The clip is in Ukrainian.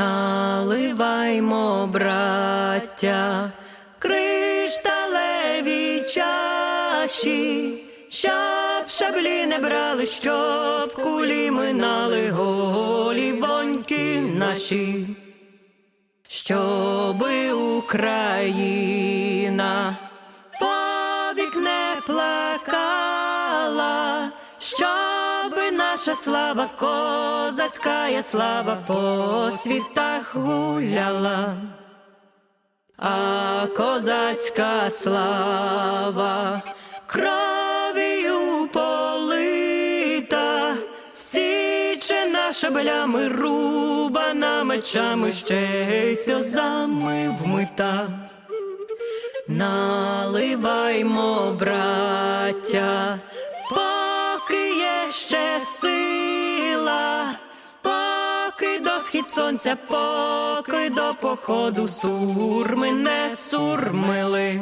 Наливаймо, браття, кришталеві чаші, щоб шаблі не брали, щоб кулі минали голі воньки наші, щоби Україна повік не плакала, щоби наша слава, козацька слава по світах гуляла. А козацька слава кров'ю полита, січена шабелями, рубана мечами, ще й сльозами вмита. Наливаймо, браття, схід сонця, поки до походу сурми не сурмили.